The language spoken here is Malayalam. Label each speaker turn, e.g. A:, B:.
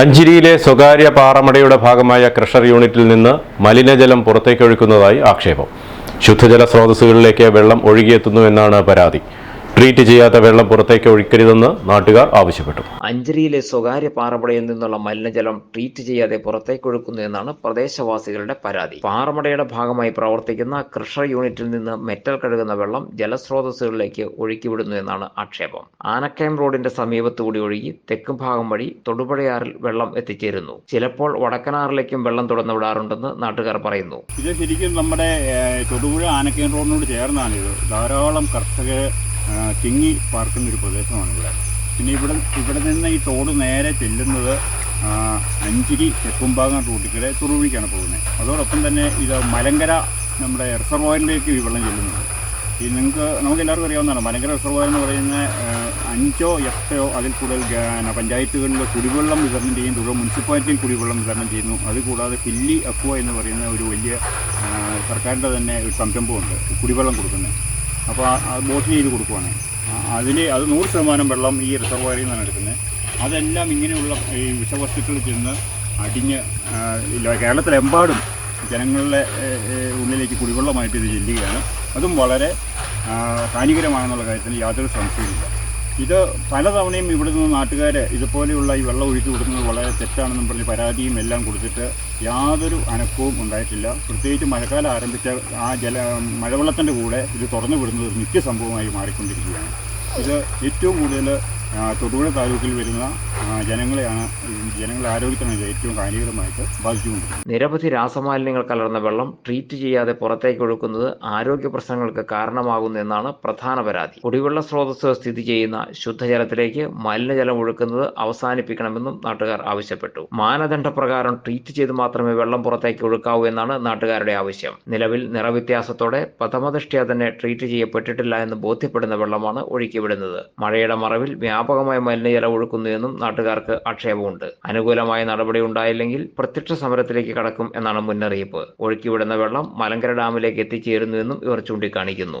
A: അഞ്ചിരിയിലെ സ്വകാര്യ പാറമടയുടെ ഭാഗമായ ക്രഷർ യൂണിറ്റിൽ നിന്ന് മലിനജലം പുറത്തേക്കൊഴുക്കുന്നതായി ആക്ഷേപം. ശുദ്ധജല സ്രോതസ്സുകളിലേക്ക് വെള്ളം ഒഴുകിയെത്തുന്നു എന്നാണ് പരാതി. ട്രീറ്റ് ചെയ്യാത്ത വെള്ളം പുറത്തേക്ക് ഒഴിക്കരുതെന്ന് നാട്ടുകാർ ആവശ്യപ്പെട്ടു.
B: അഞ്ചരിയിലെ സ്വകാര്യ പാറമടയിൽ നിന്നുള്ള മലിനജലം ട്രീറ്റ് ചെയ്യാതെ പുറത്തേക്കൊഴുക്കുന്നു എന്നാണ് പ്രദേശവാസികളുടെ പരാതി. പാറമടയുടെ ഭാഗമായി പ്രവർത്തിക്കുന്ന കൃഷർ യൂണിറ്റിൽ നിന്ന് മെറ്റൽ കഴുകുന്ന വെള്ളം ജലസ്രോതസ്സുകളിലേക്ക് ഒഴുക്കിവിടുന്നു എന്നാണ് ആക്ഷേപം. ആനക്കയം റോഡിന്റെ സമീപത്തുകൂടി ഒഴുകി തെക്കും ഭാഗം വഴി തൊടുപുഴയാറിൽ വെള്ളം എത്തിച്ചേരുന്നു. ചിലപ്പോൾ വടക്കനാറിലേക്കും വെള്ളം തുറന്നുവിടാറുണ്ടെന്ന് നാട്ടുകാർ പറയുന്നു.
C: ഇത് ശരിക്കും നമ്മുടെ തൊടുപുഴ ആനക്കയം റോഡിനോട് ചേർന്നാണ് ഇത്. ധാരാളം കർഷകർ തിങ്ങി പാർക്കുന്ന ഒരു പ്രദേശമാണ് ഇവിടെ. പിന്നെ ഇവിടെ ഇവിടെ നിന്ന് ഈ തോട് നേരെ ചെല്ലുന്നത് അഞ്ചിരി തെക്കുംഭാഗം റൂട്ടിക്കിടെ തുറവിക്കാണ് പോകുന്നത് അതോടൊപ്പം തന്നെ ഇത് മലങ്കര നമ്മുടെ റിസർവോയറിലേക്ക് ഈ വെള്ളം ചെല്ലുന്നുണ്ട്. ഈ നിങ്ങൾക്ക് നമുക്ക് എല്ലാവർക്കും അറിയാവുന്നതാണ് മലങ്കര റിസർവോയർ എന്ന് പറയുന്ന അഞ്ചോ എട്ടോ അതിൽ കൂടുതൽ പഞ്ചായത്തുകളിൽ കുടിവെള്ളം വിതരണം ചെയ്യും തുടർ മുനിസിപ്പാലിറ്റിയിൽ കുടിവെള്ളം വിതരണം ചെയ്യുന്നു. അതുകൂടാതെ ഫില്ലി അക്വ എന്ന് പറയുന്ന ഒരു വലിയ സർക്കാരിന്റെ തന്നെ ഒരു സംരംഭമുണ്ട് കുടിവെള്ളം കൊടുക്കുന്നത് അപ്പോൾ ബോട്ടിൽ ബോട്ട് ചെയ്ത് കൊടുക്കുവാണ് അതിൽ അത് നൂറ് ശതമാനം വെള്ളം ഈ റിസർവോയറിൽ നിന്നാണ് എടുക്കുന്നത്. അതെല്ലാം ഇങ്ങനെയുള്ള ഈ വിഷവസ്തുക്കൾ ചെന്ന് അടിഞ്ഞ് കേരളത്തിലെമ്പാടും ജനങ്ങളുടെ ഉള്ളിലേക്ക് കുടിവെള്ളമായിട്ട് ഇത് ചെല്ലുകയാണ്. അതും വളരെ ഹാനികരമാണെന്നുള്ള കാര്യത്തിൽ യാതൊരു സംശയമില്ല ഇത് പലതവണയും ഇവിടെ നിന്ന് നാട്ടുകാർ ഇതുപോലെയുള്ള ഈ വെള്ളം ഒഴുക്കി കൊടുക്കുന്നത് വളരെ തെറ്റാണെന്നും പറഞ്ഞ് പരാതിയും എല്ലാം കൊടുത്തിട്ട് യാതൊരു അനക്കവും ഉണ്ടായിട്ടില്ല. പ്രത്യേകിച്ച് മഴക്കാലം ആരംഭിച്ച ആ ജല മഴവെള്ളത്തിന്റെ കൂടെ ഇത് തുറന്നു വിടുന്നത് ഒരു നിത്യസംഭവമായി മാറിക്കൊണ്ടിരിക്കുകയാണ്. ഇത് ഏറ്റവും കൂടുതൽ തൊടുപുഴ താലൂക്കിൽ വരുന്ന ജനങ്ങളെയാണ് ജനങ്ങളുടെ ആരോഗ്യത്തിനാണ് ഏറ്റവും ഹാനികരമായിട്ട് ബാധിച്ചുകൊണ്ടിരിക്കുന്നത്.
B: നിരവധി രാസമാലിന്യങ്ങൾ കലർന്ന വെള്ളം ട്രീറ്റ് ചെയ്യാതെ പുറത്തേക്ക് ഒഴുക്കുന്നത് ആരോഗ്യ പ്രശ്നങ്ങൾക്ക് കാരണമാകുന്നു എന്നാണ് പ്രധാന പരാതി. കുടിവെള്ള സ്രോതസ് സ്ഥിതി ചെയ്യുന്ന ശുദ്ധജലത്തിലേക്ക് മലിനജലം ഒഴുക്കുന്നത് അവസാനിപ്പിക്കണമെന്നും നാട്ടുകാർ ആവശ്യപ്പെട്ടു. മാനദണ്ഡ പ്രകാരം ട്രീറ്റ് ചെയ്ത് മാത്രമേ വെള്ളം പുറത്തേക്ക് ഒഴുക്കാവൂ എന്നാണ് നാട്ടുകാരുടെ ആവശ്യം. നിലവിൽ നിറവ്യത്യാസത്തോടെ പ്രഥമദൃഷ്ട്യാ തന്നെ ട്രീറ്റ് ചെയ്യപ്പെട്ടിട്ടില്ല എന്ന് ബോധ്യപ്പെടുന്ന വെള്ളമാണ് ഒഴുക്കിവിടുന്നത്. മഴയുടെ മറവിൽ വ്യാപകമായ മലിനജലം ഒഴുക്കുന്നു എന്നും നാട്ടുകാർക്ക് ആക്ഷേപമുണ്ട്. അനുകൂലമായ നടപടി ഉണ്ടായില്ലെങ്കിൽ പ്രത്യക്ഷ സമരത്തിലേക്ക് കടക്കും എന്നാണ് മുന്നറിയിപ്പ്. ഒഴുക്കിവിടുന്ന വെള്ളം മലങ്കര ഡാമിലേക്ക് എത്തിച്ചേരുന്നുവെന്നും ഇവർ ചൂണ്ടിക്കാണിക്കുന്നു.